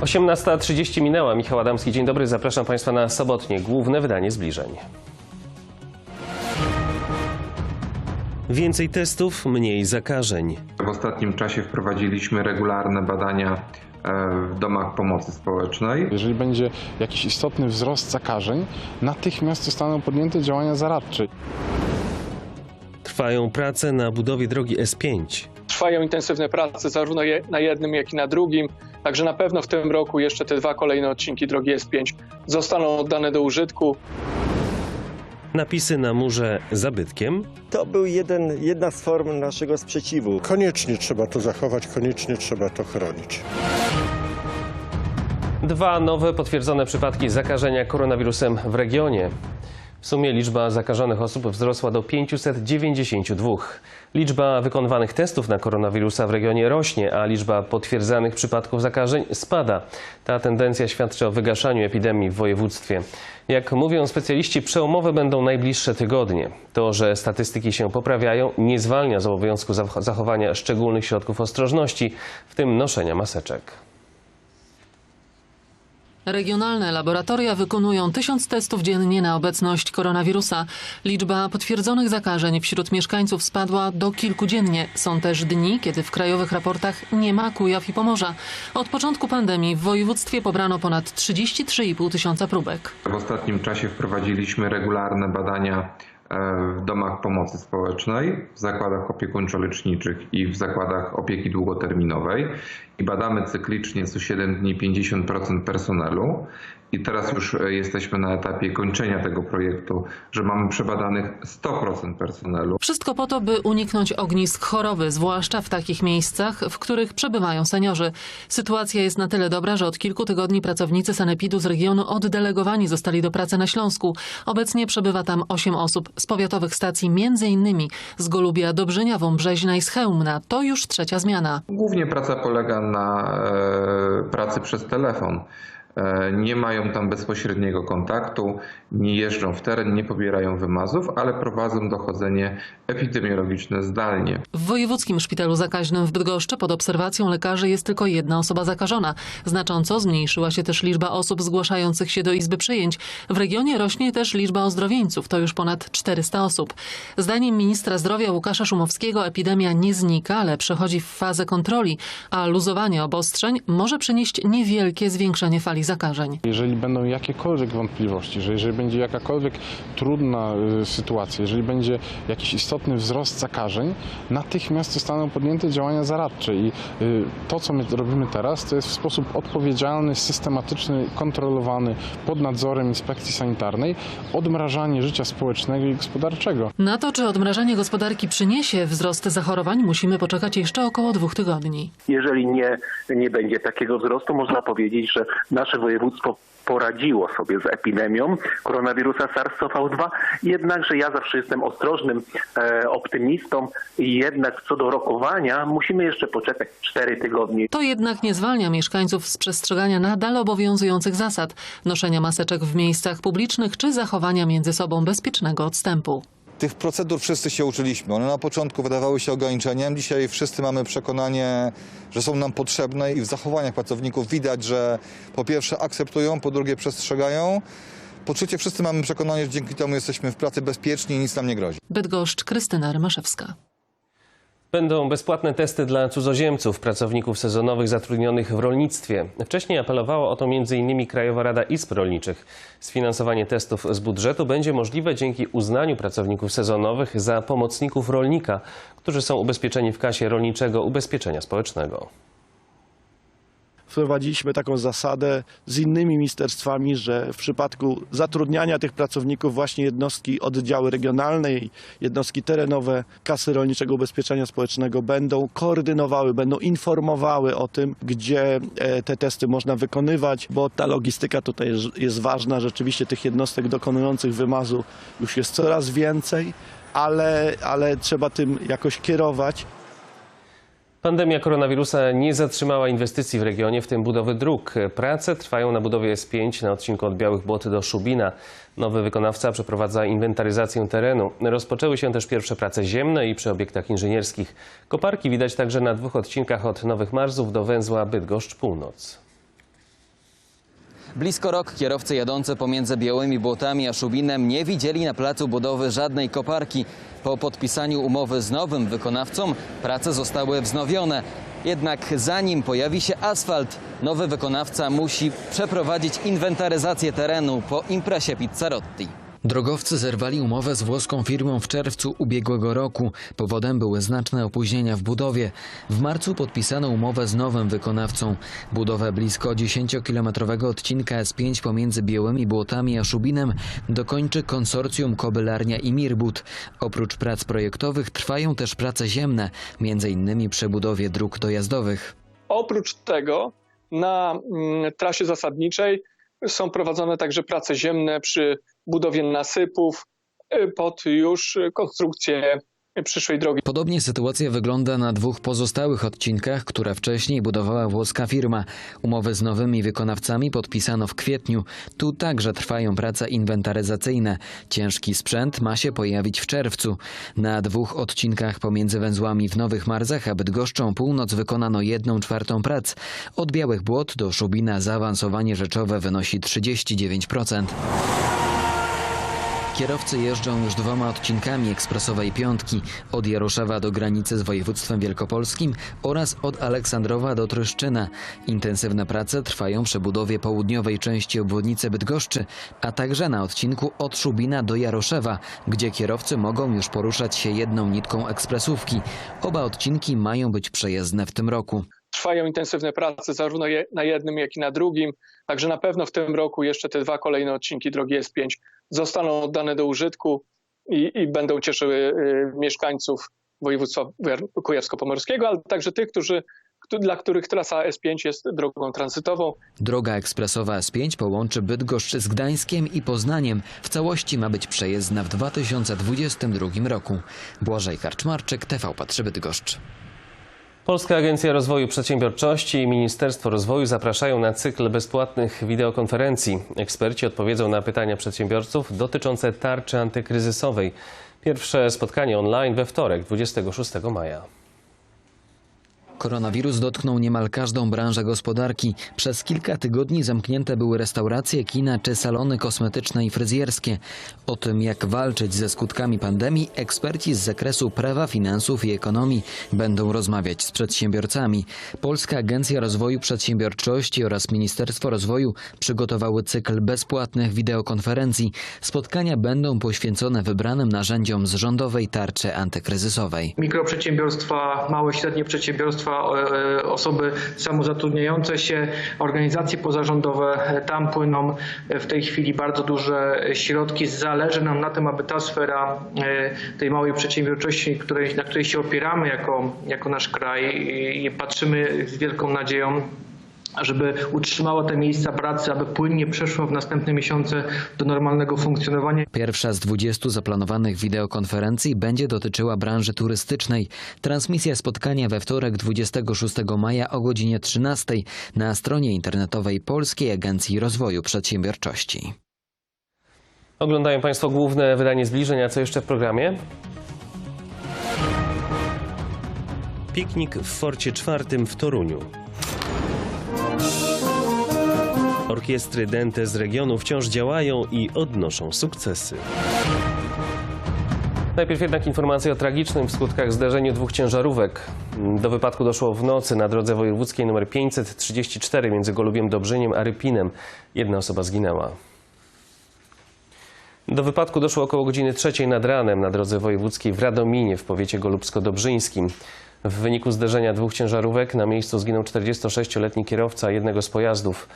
18.30 minęła. Michał Adamski, dzień dobry. Zapraszam Państwa na sobotnie główne wydanie zbliżeń. Więcej testów, mniej zakażeń. W ostatnim czasie wprowadziliśmy regularne badania e, w domach pomocy społecznej. Jeżeli będzie jakiś istotny wzrost zakażeń, natychmiast zostaną podjęte działania zaradcze. Trwają prace na budowie drogi S5. Trwają intensywne prace zarówno na jednym, jak i na drugim. Także na pewno w tym roku jeszcze te dwa kolejne odcinki drogi S5 zostaną oddane do użytku. Napisy na murze zabytkiem. To był jeden, jedna z form naszego sprzeciwu. Koniecznie trzeba to zachować, koniecznie trzeba to chronić. Dwa nowe potwierdzone przypadki zakażenia koronawirusem w regionie. W sumie liczba zakażonych osób wzrosła do 592. Liczba wykonywanych testów na koronawirusa w regionie rośnie, a liczba potwierdzanych przypadków zakażeń spada. Ta tendencja świadczy o wygaszaniu epidemii w województwie. Jak mówią specjaliści, przełomowe będą najbliższe tygodnie. To, że statystyki się poprawiają, nie zwalnia z obowiązku zach- zachowania szczególnych środków ostrożności, w tym noszenia maseczek. Regionalne laboratoria wykonują tysiąc testów dziennie na obecność koronawirusa. Liczba potwierdzonych zakażeń wśród mieszkańców spadła do kilku dziennie. Są też dni, kiedy w krajowych raportach nie ma Kujaw i Pomorza. Od początku pandemii w województwie pobrano ponad 33,5 tysiąca próbek. W ostatnim czasie wprowadziliśmy regularne badania w domach pomocy społecznej, w zakładach opiekuńczo-leczniczych i w zakładach opieki długoterminowej i badamy cyklicznie co 7 dni 50% personelu. I teraz już e, jesteśmy na etapie kończenia tego projektu, że mamy przebadanych 100% personelu. Wszystko po to, by uniknąć ognisk choroby, zwłaszcza w takich miejscach, w których przebywają seniorzy. Sytuacja jest na tyle dobra, że od kilku tygodni pracownicy sanepidu z regionu oddelegowani zostali do pracy na Śląsku. Obecnie przebywa tam 8 osób z powiatowych stacji, m.in. z Golubia, Dobrzynia, Wąbrzeźna i z Chełmna. To już trzecia zmiana. Głównie praca polega na e, pracy przez telefon. E, Nie mają tam bezpośredniego kontaktu, nie jeżdżą w teren, nie pobierają wymazów, ale prowadzą dochodzenie epidemiologiczne zdalnie. W Wojewódzkim Szpitalu Zakaźnym w Bydgoszczy pod obserwacją lekarzy jest tylko jedna osoba zakażona. Znacząco zmniejszyła się też liczba osób zgłaszających się do Izby Przyjęć. W regionie rośnie też liczba ozdrowieńców, to już ponad 400 osób. Zdaniem ministra zdrowia Łukasza Szumowskiego epidemia nie znika, ale przechodzi w fazę kontroli, a luzowanie obostrzeń może przynieść niewielkie zwiększenie fali zakażeń. Jeżeli będą jakiekolwiek wątpliwości, że jeżeli będzie jakakolwiek trudna y, sytuacja, jeżeli będzie jakiś istotny wzrost zakażeń, natychmiast zostaną podjęte działania zaradcze. I y, to, co my robimy teraz, to jest w sposób odpowiedzialny, systematyczny, kontrolowany, pod nadzorem inspekcji sanitarnej, odmrażanie życia społecznego i gospodarczego. Na to, czy odmrażanie gospodarki przyniesie wzrost zachorowań, musimy poczekać jeszcze około dwóch tygodni. Jeżeli nie, nie będzie takiego wzrostu, można powiedzieć, że nasze województwo poradziło sobie z epidemią koronawirusa SARS-CoV-2, jednakże ja zawsze jestem ostrożnym e, optymistą i jednak co do rokowania musimy jeszcze poczekać 4 tygodnie. To jednak nie zwalnia mieszkańców z przestrzegania nadal obowiązujących zasad noszenia maseczek w miejscach publicznych czy zachowania między sobą bezpiecznego odstępu. Tych procedur wszyscy się uczyliśmy. One na początku wydawały się ograniczeniem. Dzisiaj wszyscy mamy przekonanie, że są nam potrzebne i w zachowaniach pracowników widać, że po pierwsze akceptują, po drugie przestrzegają. Po trzecie wszyscy mamy przekonanie, że dzięki temu jesteśmy w pracy bezpieczni i nic nam nie grozi. Bydgoszcz, Krystyna Rymaszewska. Będą bezpłatne testy dla cudzoziemców, pracowników sezonowych zatrudnionych w rolnictwie. Wcześniej apelowała o to m.in. Krajowa Rada Izb Rolniczych. Sfinansowanie testów z budżetu będzie możliwe dzięki uznaniu pracowników sezonowych za pomocników rolnika, którzy są ubezpieczeni w kasie Rolniczego Ubezpieczenia Społecznego. Wprowadziliśmy taką zasadę z innymi ministerstwami, że w przypadku zatrudniania tych pracowników właśnie jednostki oddziały regionalne i jednostki terenowe Kasy Rolniczego Ubezpieczenia Społecznego będą koordynowały, będą informowały o tym, gdzie e, te testy można wykonywać, bo ta logistyka tutaj jest- ważna. Rzeczywiście tych jednostek dokonujących wymazu już jest coraz więcej, ale, ale trzeba tym jakoś kierować. Pandemia koronawirusa nie zatrzymała inwestycji w regionie, w tym budowy dróg. Prace trwają na budowie S5 na odcinku od Białych Błot do Szubina. Nowy wykonawca przeprowadza inwentaryzację terenu. Rozpoczęły się też pierwsze prace ziemne i przy obiektach inżynierskich. Koparki widać także na dwóch odcinkach od Nowych Marzów do węzła Bydgoszcz Północ. Blisko rok kierowcy jadący pomiędzy Białymi Błotami a Szubinem nie widzieli na placu budowy żadnej koparki. Po podpisaniu umowy z nowym wykonawcą prace zostały wznowione. Jednak zanim pojawi się asfalt, nowy wykonawca musi przeprowadzić inwentaryzację terenu po impresie Pizzarotti. Drogowcy zerwali umowę z włoską firmą w czerwcu ubiegłego roku. Powodem były znaczne opóźnienia w budowie. W marcu podpisano umowę z nowym wykonawcą. Budowę blisko 10-kilometrowego odcinka S5 pomiędzy Białymi Błotami a Szubinem dokończy konsorcjum Kobylarnia i Mirbut. Oprócz prac projektowych trwają też prace ziemne, innymi przy budowie dróg dojazdowych. Oprócz tego na mm, trasie zasadniczej są prowadzone także prace ziemne przy budowie nasypów y, pod już konstrukcję przyszłej drogi. Podobnie sytuacja wygląda na dwóch pozostałych odcinkach, które wcześniej budowała włoska firma. Umowy z nowymi wykonawcami podpisano w kwietniu. Tu także trwają prace inwentaryzacyjne. Ciężki sprzęt ma się pojawić w czerwcu. Na dwóch odcinkach pomiędzy węzłami w Nowych Marzach a Bydgoszczą Północ wykonano jedną czwartą prac. Od Białych Błot do Szubina zaawansowanie rzeczowe wynosi 39%. Kierowcy jeżdżą już dwoma odcinkami ekspresowej piątki od Jaroszewa do granicy z województwem wielkopolskim oraz od Aleksandrowa do Tryszczyna. Intensywne prace trwają przy budowie południowej części obwodnicy Bydgoszczy, a także na odcinku od Szubina do Jaroszewa, gdzie kierowcy mogą już poruszać się jedną nitką ekspresówki. Oba odcinki mają być przejezdne w tym roku. Trwają intensywne prace zarówno na jednym, jak i na drugim. Także na pewno w tym roku jeszcze te dwa kolejne odcinki drogi S5 zostaną oddane do użytku i, i będą cieszyły y, mieszkańców województwa kujawsko-pomorskiego, ale także tych, którzy, któ- dla których trasa S5 jest drogą tranzytową. Droga ekspresowa S5 połączy Bydgoszcz z Gdańskiem i Poznaniem. W całości ma być przejezdna w 2022 roku. Błażej Karczmarczyk, TV3 Bydgoszcz. Polska Agencja Rozwoju Przedsiębiorczości i Ministerstwo Rozwoju zapraszają na cykl bezpłatnych wideokonferencji. Eksperci odpowiedzą na pytania przedsiębiorców dotyczące tarczy antykryzysowej. Pierwsze spotkanie online we wtorek, 26 maja. Koronawirus dotknął niemal każdą branżę gospodarki. Przez kilka tygodni zamknięte były restauracje, kina czy salony kosmetyczne i fryzjerskie. O tym, jak walczyć ze skutkami pandemii, eksperci z zakresu prawa, finansów i ekonomii będą rozmawiać z przedsiębiorcami. Polska Agencja Rozwoju Przedsiębiorczości oraz Ministerstwo Rozwoju przygotowały cykl bezpłatnych wideokonferencji. Spotkania będą poświęcone wybranym narzędziom z rządowej tarczy antykryzysowej. mikroprzedsiębiorstwa, małe i średnie przedsiębiorstwa, e, osoby samozatrudniające się, organizacje pozarządowe. Tam płyną w tej chwili bardzo duże środki. Zależy nam na tym, aby ta sfera e, tej małej przedsiębiorczości, której, na której się opieramy jako, jako nasz kraj i patrzymy z wielką nadzieją, żeby utrzymała te miejsca pracy, aby płynnie przeszła w następne miesiące do normalnego funkcjonowania. Pierwsza z 20 zaplanowanych wideokonferencji będzie dotyczyła branży turystycznej. Transmisja spotkania we wtorek 26 maja o godzinie 13 na stronie internetowej Polskiej Agencji Rozwoju Przedsiębiorczości. Oglądają Państwo główne wydanie zbliżenia. Co jeszcze w programie? Piknik w Forcie Czwartym w Toruniu. Orkiestry dęte z regionu wciąż działają i odnoszą sukcesy. Najpierw jednak informacje o tragicznym w skutkach zdarzeniu dwóch ciężarówek. Do wypadku doszło w nocy na drodze wojewódzkiej nr 534 między Golubiem Dobrzyniem a Rypinem. Jedna osoba zginęła. Do wypadku doszło około godziny trzeciej nad ranem na drodze wojewódzkiej w Radominie w powiecie golubsko-dobrzyńskim. W wyniku zderzenia dwóch ciężarówek na miejscu zginął 46-letni kierowca jednego z pojazdów.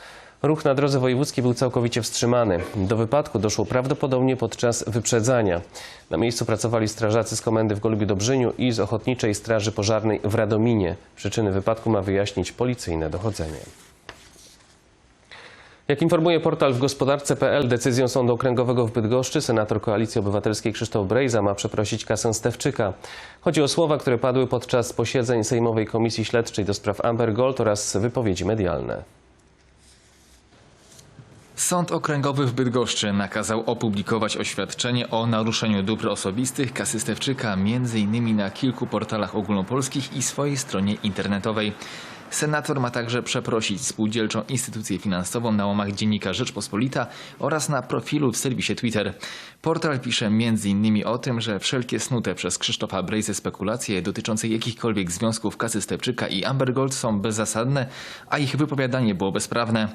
Ruch na drodze wojewódzkiej był całkowicie wstrzymany. Do wypadku doszło prawdopodobnie podczas wyprzedzania. Na miejscu pracowali strażacy z komendy w Golubiu Dobrzyniu i z Ochotniczej Straży Pożarnej w Radominie. Przyczyny wypadku ma wyjaśnić policyjne dochodzenie. Jak informuje portal w gospodarce.pl, decyzją Sądu Okręgowego w Bydgoszczy senator Koalicji Obywatelskiej Krzysztof Brejza ma przeprosić kasę Stewczyka. Chodzi o słowa, które padły podczas posiedzeń Sejmowej Komisji Śledczej do spraw Amber Gold oraz wypowiedzi medialne. Sąd Okręgowy w Bydgoszczy nakazał opublikować oświadczenie o naruszeniu dóbr osobistych Kasy Stewczyka m.in. na kilku portalach ogólnopolskich i swojej stronie internetowej. Senator ma także przeprosić spółdzielczą instytucję finansową na łamach dziennika Rzeczpospolita oraz na profilu w serwisie Twitter. Portal pisze m.in. o tym, że wszelkie snute przez Krzysztofa Brejzę spekulacje dotyczące jakichkolwiek związków Kasy Stepczyka i Amber Gold są bezzasadne, a ich wypowiadanie było bezprawne.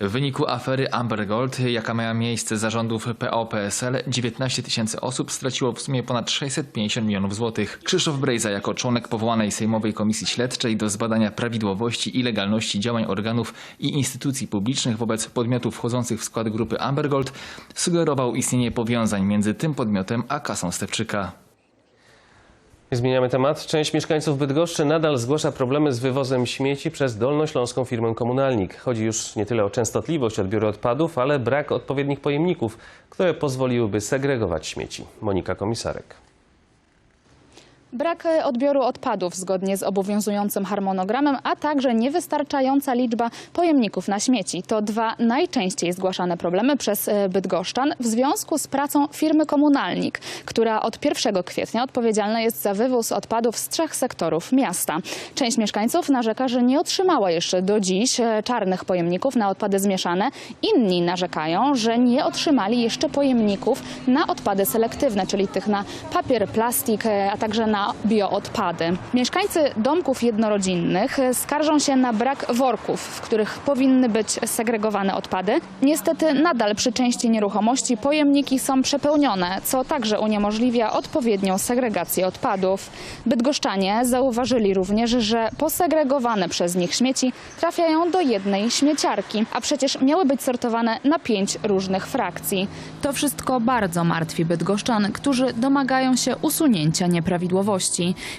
W wyniku afery Amber Gold, jaka miała miejsce zarządów PO-PSL, 19 tysięcy osób straciło w sumie ponad 650 milionów złotych. Krzysztof Brejza jako członek powołanej Sejmowej Komisji Śledczej do zbadania prawidłowości i legalności działań organów i instytucji publicznych wobec podmiotów wchodzących w skład grupy Amber Gold sugerował istnienie powiązań między tym podmiotem a kasą Stepczyka. Zmieniamy temat. Część mieszkańców Bydgoszczy nadal zgłasza problemy z wywozem śmieci przez dolnośląską firmę Komunalnik. Chodzi już nie tyle o częstotliwość odbioru odpadów, ale brak odpowiednich pojemników, które pozwoliłyby segregować śmieci. Monika Komisarek. Brak e, odbioru odpadów zgodnie z obowiązującym harmonogramem, a także niewystarczająca liczba pojemników na śmieci. To dwa najczęściej zgłaszane problemy przez e, bydgoszczan w związku z pracą firmy Komunalnik, która od 1 kwietnia odpowiedzialna jest za wywóz odpadów z trzech sektorów miasta. Część mieszkańców narzeka, że nie otrzymała jeszcze do dziś e, czarnych pojemników na odpady zmieszane. Inni narzekają, że nie otrzymali jeszcze pojemników na odpady selektywne, czyli tych na papier, plastik, a także na bioodpady. Mieszkańcy domków jednorodzinnych skarżą się na brak worków, w których powinny być segregowane odpady. Niestety nadal przy części nieruchomości pojemniki są przepełnione, co także uniemożliwia odpowiednią segregację odpadów. Bydgoszczanie zauważyli również, że posegregowane przez nich śmieci trafiają do jednej śmieciarki, a przecież miały być sortowane na pięć różnych frakcji. To wszystko bardzo martwi bydgoszczan, którzy domagają się usunięcia nieprawidłowości.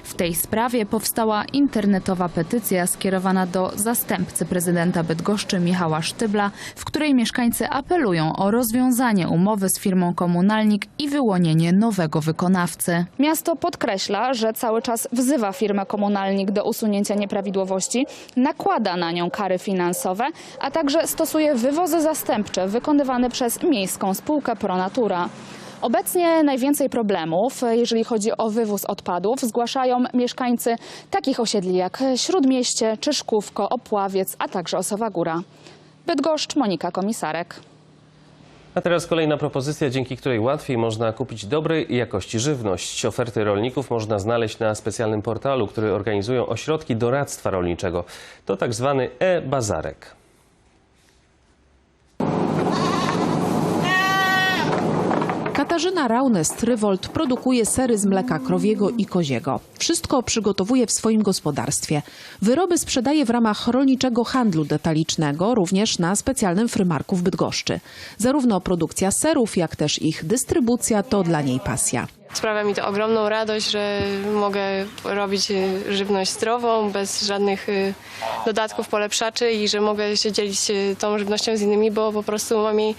W tej sprawie powstała internetowa petycja skierowana do zastępcy prezydenta Bydgoszczy Michała Sztybla, w której mieszkańcy apelują o rozwiązanie umowy z firmą Komunalnik i wyłonienie nowego wykonawcy. Miasto podkreśla, że cały czas wzywa firmę Komunalnik do usunięcia nieprawidłowości, nakłada na nią kary finansowe, a także stosuje wywozy zastępcze wykonywane przez miejską spółkę Pronatura. Obecnie najwięcej problemów, jeżeli chodzi o wywóz odpadów, zgłaszają mieszkańcy takich osiedli jak Śródmieście, Czyszkówko, Opławiec, a także Osowa Góra. Bydgoszcz, Monika Komisarek. A teraz kolejna propozycja, dzięki której łatwiej można kupić dobrej jakości żywność. Oferty rolników można znaleźć na specjalnym portalu, który organizują ośrodki doradztwa rolniczego. To tak zwany e-bazarek. Katarzyna Raunes-Trywold produkuje sery z mleka krowiego i koziego. Wszystko przygotowuje w swoim gospodarstwie. Wyroby sprzedaje w ramach rolniczego handlu detalicznego, również na specjalnym frymarku w Bydgoszczy. Zarówno produkcja serów, jak też ich dystrybucja to dla niej pasja. Sprawia mi to ogromną radość, że mogę robić y, żywność zdrową, bez żadnych y, dodatków, polepszaczy i że mogę się dzielić y, tą żywnością z innymi, bo po prostu mam jej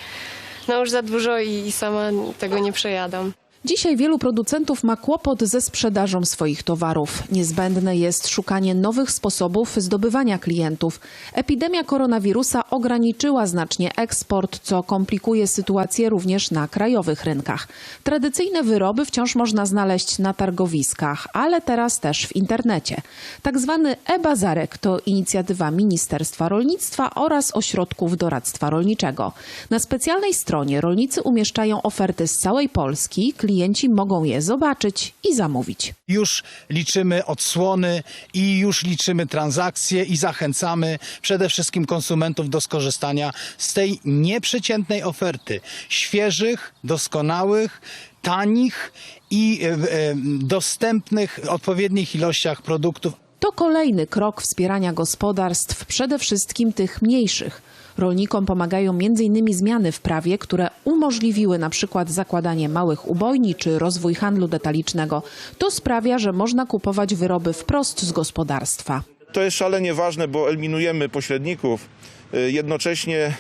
no już za dużo i sama tego nie przejadam. Dzisiaj wielu producentów ma kłopot ze sprzedażą swoich towarów. Niezbędne jest szukanie nowych sposobów zdobywania klientów. Epidemia koronawirusa ograniczyła znacznie eksport, co komplikuje sytuację również na krajowych rynkach. Tradycyjne wyroby wciąż można znaleźć na targowiskach, ale teraz też w internecie. Tak zwany e-bazarek to inicjatywa Ministerstwa Rolnictwa oraz ośrodków doradztwa rolniczego. Na specjalnej stronie rolnicy umieszczają oferty z całej Polski. Klienci mogą je zobaczyć i zamówić. Już liczymy odsłony i już liczymy transakcje i zachęcamy przede wszystkim konsumentów do skorzystania z tej nieprzeciętnej oferty świeżych, doskonałych, tanich i e, e, dostępnych w odpowiednich ilościach produktów. To kolejny krok wspierania gospodarstw, przede wszystkim tych mniejszych. Rolnikom pomagają m.in. zmiany w prawie, które umożliwiły na przykład zakładanie małych ubojni czy rozwój handlu detalicznego. To sprawia, że można kupować wyroby wprost z gospodarstwa. To jest szalenie ważne, bo eliminujemy pośredników. Y, Jednocześnie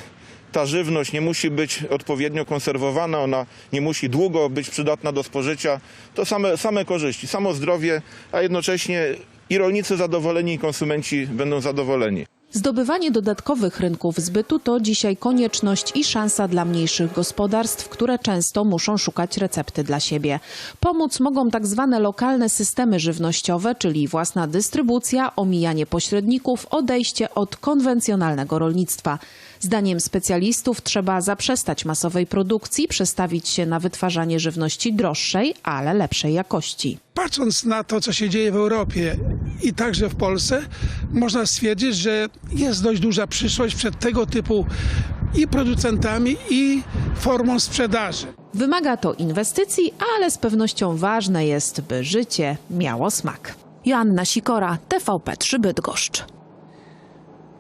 ta żywność nie musi być odpowiednio konserwowana, ona nie musi długo być przydatna do spożycia. To same, same korzyści, samo zdrowie, a jednocześnie i rolnicy zadowoleni, i konsumenci będą zadowoleni. Zdobywanie dodatkowych rynków zbytu to dzisiaj konieczność i szansa dla mniejszych gospodarstw, które często muszą szukać recepty dla siebie. Pomóc mogą tak zwane lokalne systemy żywnościowe, czyli własna dystrybucja, omijanie pośredników, odejście od konwencjonalnego rolnictwa. Zdaniem specjalistów trzeba zaprzestać masowej produkcji, przestawić się na wytwarzanie żywności droższej, ale lepszej jakości. Patrząc na to, co się dzieje w Europie i także w Polsce, można stwierdzić, że jest dość duża przyszłość przed tego typu i producentami, i formą sprzedaży. Wymaga to inwestycji, ale z pewnością ważne jest, by życie miało smak. Joanna Sikora, TVP3 Bydgoszcz.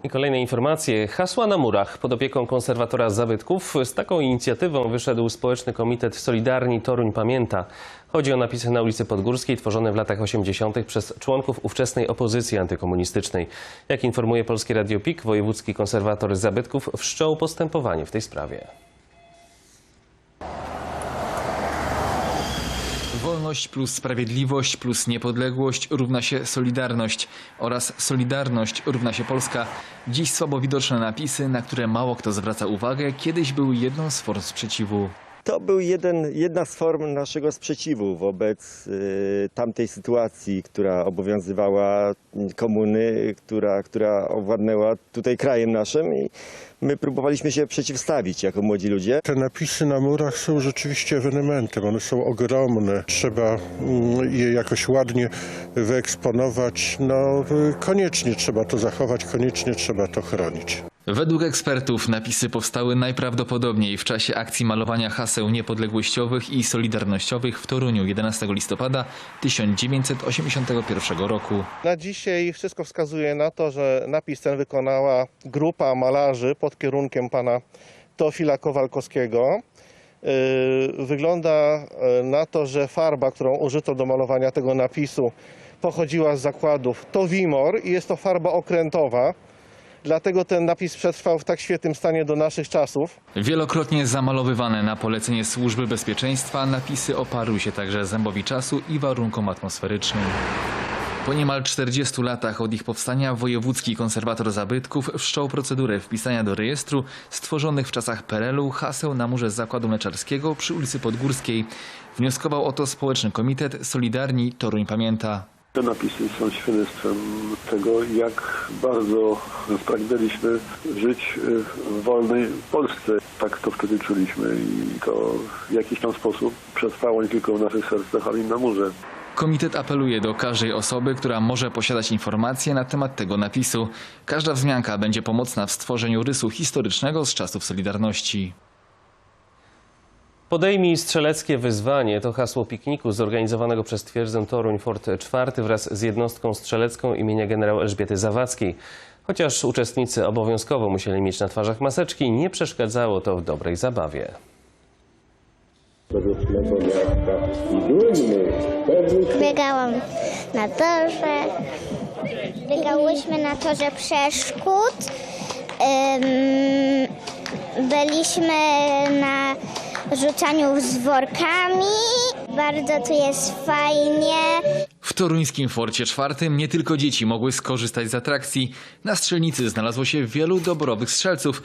I kolejne informacje. Hasła na murach pod opieką konserwatora zabytków. Z taką inicjatywą wyszedł Społeczny Komitet Solidarni Toruń Pamięta. Chodzi o napisy na ulicy Podgórskiej tworzone w latach 80. przez członków ówczesnej opozycji antykomunistycznej. Jak informuje Polskie Radio PIK, wojewódzki konserwator zabytków wszczął postępowanie w tej sprawie. Wolność plus sprawiedliwość plus niepodległość równa się solidarność oraz solidarność równa się Polska. Dziś słabo widoczne napisy, na które mało kto zwraca uwagę, kiedyś były jedną z form sprzeciwu. To był jeden, jedna z form naszego sprzeciwu wobec y, tamtej sytuacji, która obowiązywała komuny, która, która owładnęła tutaj krajem naszym i my próbowaliśmy się przeciwstawić jako młodzi ludzie. Te napisy na murach są rzeczywiście ewenementem, one są ogromne. Trzeba mm, je jakoś ładnie wyeksponować. No y, koniecznie trzeba to zachować, koniecznie trzeba to chronić. Według ekspertów napisy powstały najprawdopodobniej w czasie akcji malowania haseł niepodległościowych i solidarnościowych w Toruniu 11 listopada 1981 roku. Na dzisiaj wszystko wskazuje na to, że napis ten wykonała grupa malarzy pod kierunkiem pana Teofila Kowalkowskiego. Yy, Wygląda yy, na to, że farba, którą użyto do malowania tego napisu pochodziła z zakładów Towimor i jest to farba okrętowa. Dlatego ten napis przetrwał w tak świetnym stanie do naszych czasów. Wielokrotnie zamalowywane na polecenie Służby Bezpieczeństwa napisy oparły się także zębowi czasu i warunkom atmosferycznym. Po niemal 40 latach od ich powstania wojewódzki konserwator zabytków wszczął procedurę wpisania do rejestru stworzonych w czasach PRL-u haseł na murze zakładu mleczarskiego przy ulicy Podgórskiej. Wnioskował o to społeczny komitet Solidarni Toruń Pamięta. Te napisy są świadectwem tego, jak bardzo pragnęliśmy żyć w wolnej Polsce. Tak to wtedy czuliśmy i to w jakiś tam sposób przetrwało nie tylko w naszych sercach, ale i na murze. Komitet apeluje do każdej osoby, która może posiadać informacje na temat tego napisu. Każda wzmianka będzie pomocna w stworzeniu rysu historycznego z czasów Solidarności. Podejmij strzeleckie wyzwanie to hasło pikniku zorganizowanego przez Twierdzę Toruń Fort IV wraz z jednostką strzelecką imienia generał Elżbiety Zawadzkiej. Chociaż uczestnicy obowiązkowo musieli mieć na twarzach maseczki, nie przeszkadzało to w dobrej zabawie. Biegałam na torze, biegałyśmy na torze przeszkód, byliśmy na rzucaniu z workami, bardzo tu jest fajnie. W toruńskim Forcie czwartym nie tylko dzieci mogły skorzystać z atrakcji. Na strzelnicy znalazło się wielu doborowych strzelców.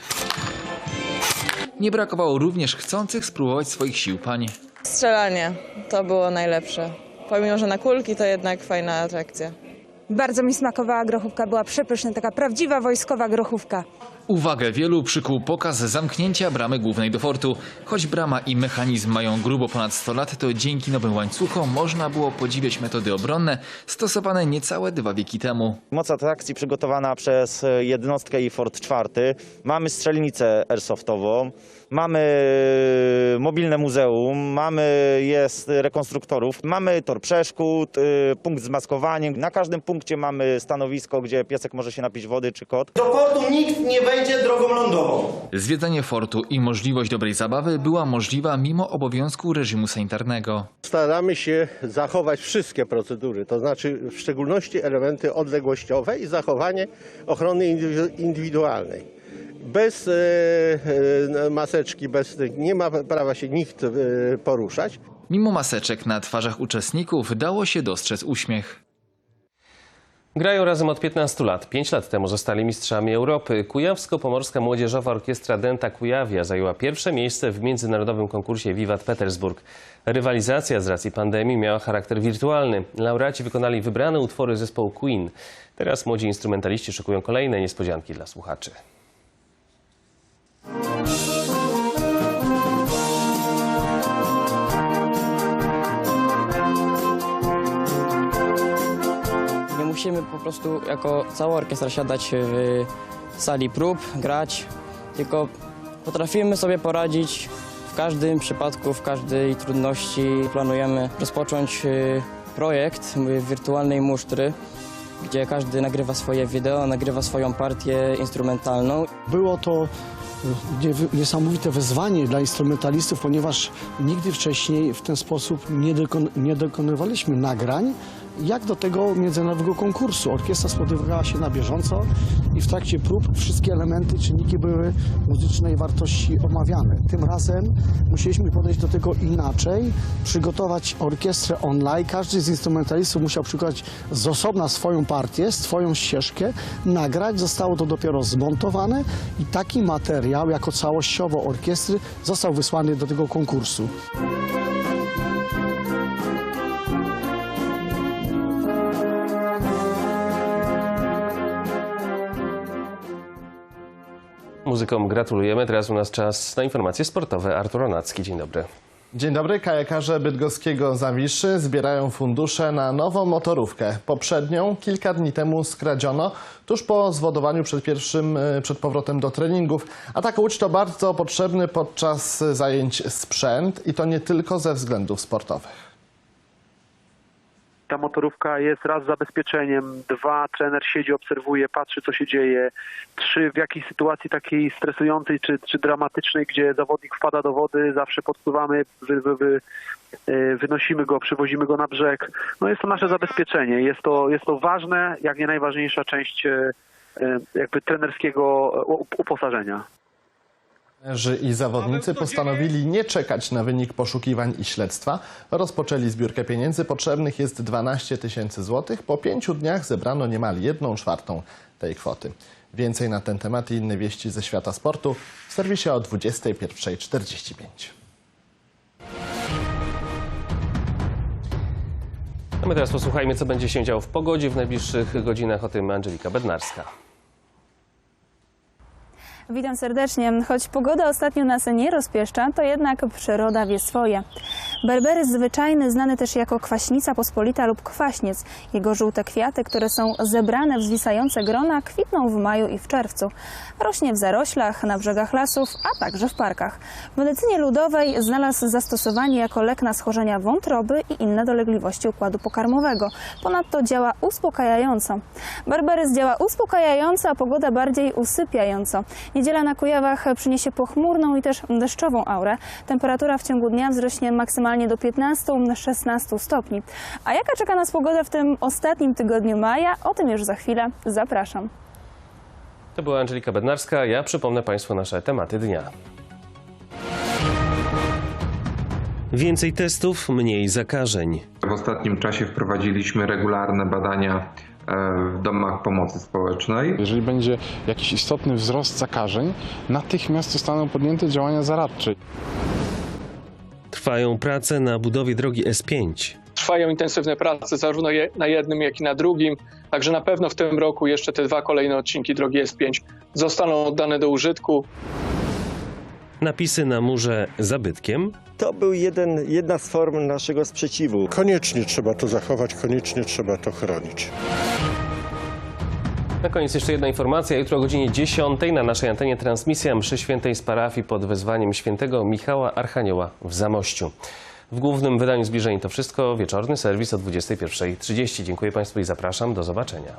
Nie brakowało również chcących spróbować swoich sił pań. Strzelanie to było najlepsze. Pomimo, że na kulki to jednak fajna atrakcja. Bardzo mi smakowała grochówka, była przepyszna, taka prawdziwa wojskowa grochówka. Uwagę wielu przykuł pokaz zamknięcia bramy głównej do fortu. Choć brama i mechanizm mają grubo ponad 100 lat, to dzięki nowym łańcuchom można było podziwiać metody obronne stosowane niecałe dwa wieki temu. Moc atrakcji przygotowana przez jednostkę i Fort czwarty. Mamy strzelnicę airsoftową, mamy mobilne muzeum, mamy jest rekonstruktorów, mamy tor przeszkód, y, punkt z maskowaniem. Na każdym punkcie mamy stanowisko, gdzie piesek może się napić wody czy kot. Do portu nikt nie wejdzie drogą lądową. Zwiedzanie fortu i możliwość dobrej zabawy była możliwa mimo obowiązku reżimu sanitarnego. Staramy się zachować wszystkie procedury, to znaczy w szczególności elementy odległościowe i zachowanie ochrony indywi- indywidualnej. Bez e, e, maseczki, bez tych, nie ma prawa się nikt e, poruszać. Mimo maseczek na twarzach uczestników dało się dostrzec uśmiech. Grają razem od 15 lat. Pięć lat temu zostali mistrzami Europy. Kujawsko-Pomorska Młodzieżowa Orkiestra Denta Kujawia zajęła pierwsze miejsce w międzynarodowym konkursie Wiwat Petersburg. Rywalizacja z racji pandemii miała charakter wirtualny. Laureaci wykonali wybrane utwory zespołu Queen. Teraz młodzi instrumentaliści szykują kolejne niespodzianki dla słuchaczy. Nie musimy po prostu jako cała orkiestra siadać w sali prób, grać, tylko potrafimy sobie poradzić w każdym przypadku, w każdej trudności. Planujemy rozpocząć y, projekt wirtualnej musztry, gdzie każdy nagrywa swoje wideo, nagrywa swoją partię instrumentalną. Było to niesamowite wyzwanie dla instrumentalistów, ponieważ nigdy wcześniej w ten sposób nie, dokon, nie dokonywaliśmy nagrań, jak do tego międzynarodowego konkursu. Orkiestra spotykała się na bieżąco i w trakcie prób wszystkie elementy, czynniki były muzycznej wartości omawiane. Tym razem musieliśmy podejść do tego inaczej, przygotować orkiestrę online. Każdy z instrumentalistów musiał przygotować z osobna swoją partię, swoją ścieżkę, nagrać. Zostało to dopiero zmontowane i taki materiał jako całościowo orkiestry został wysłany do tego konkursu. Muzykom gratulujemy. Teraz u nas czas na informacje sportowe. Artur Ronacki, dzień dobry. Dzień dobry. Kajakarze bydgoskiego Zawiszy zbierają fundusze na nową motorówkę. Poprzednią kilka dni temu skradziono tuż po zwodowaniu przed pierwszym, e, przed powrotem do treningów. A taka łódź to bardzo potrzebny podczas zajęć sprzęt i to nie tylko ze względów sportowych. Ta motorówka jest raz zabezpieczeniem, dwa trener siedzi, obserwuje, patrzy co się dzieje, trzy w jakiejś sytuacji takiej stresującej czy, czy dramatycznej, gdzie zawodnik wpada do wody, zawsze podpływamy, wy, wy, wy, e, wynosimy go, przywozimy go na brzeg. No jest to nasze zabezpieczenie, jest to, jest to ważne, jak nie najważniejsza część e, e, jakby trenerskiego up- uposażenia. Trenerzy i zawodnicy postanowili nie czekać na wynik poszukiwań i śledztwa. Rozpoczęli zbiórkę pieniędzy. Potrzebnych jest 12 tysięcy złotych. Po pięciu dniach zebrano niemal jedną czwartą tej kwoty. Więcej na ten temat i inne wieści ze świata sportu w serwisie o 21.45. A my teraz posłuchajmy, co będzie się działo w pogodzie w najbliższych godzinach. O tym Angelika Bednarska. Witam serdecznie. Choć pogoda ostatnio nas nie rozpieszcza, to jednak przyroda wie swoje. Berbery zwyczajny, znany też jako kwaśnica pospolita lub kwaśniec. Jego żółte kwiaty, które są zebrane w zwisające grona, kwitną w maju i w czerwcu. Rośnie w zaroślach, na brzegach lasów, a także w parkach. W medycynie ludowej znalazł zastosowanie jako lek na schorzenia wątroby i inne dolegliwości układu pokarmowego. Ponadto działa uspokajająco. Barbarys działa uspokajająco, a pogoda bardziej usypiająco. Niedziela na Kujawach przyniesie pochmurną i też deszczową aurę. Temperatura w ciągu dnia wzrośnie maksymalnie do 15-16 stopni. A jaka czeka nas pogoda w tym ostatnim tygodniu maja? O tym już za chwilę. Zapraszam. To była Angelika Bednarska. Ja przypomnę Państwu nasze tematy dnia. Więcej testów, mniej zakażeń. W ostatnim czasie wprowadziliśmy regularne badania w domach pomocy społecznej. Jeżeli będzie jakiś istotny wzrost zakażeń, natychmiast zostaną podjęte działania zaradcze. Trwają prace na budowie drogi S5. Trwają intensywne prace zarówno je- na jednym, jak i na drugim. Także na pewno w tym roku jeszcze te dwa kolejne odcinki drogi S5 zostaną oddane do użytku. Napisy na murze zabytkiem. To był jeden, jedna z form naszego sprzeciwu. Koniecznie trzeba to zachować, koniecznie trzeba to chronić. Na koniec jeszcze jedna informacja. Jutro o godzinie 10 na naszej antenie transmisja mszy świętej z parafii pod wezwaniem świętego Michała Archanioła w Zamościu. W głównym wydaniu zbliżeń to wszystko. Wieczorny serwis o 21.30. Dziękuję Państwu i zapraszam. Do zobaczenia.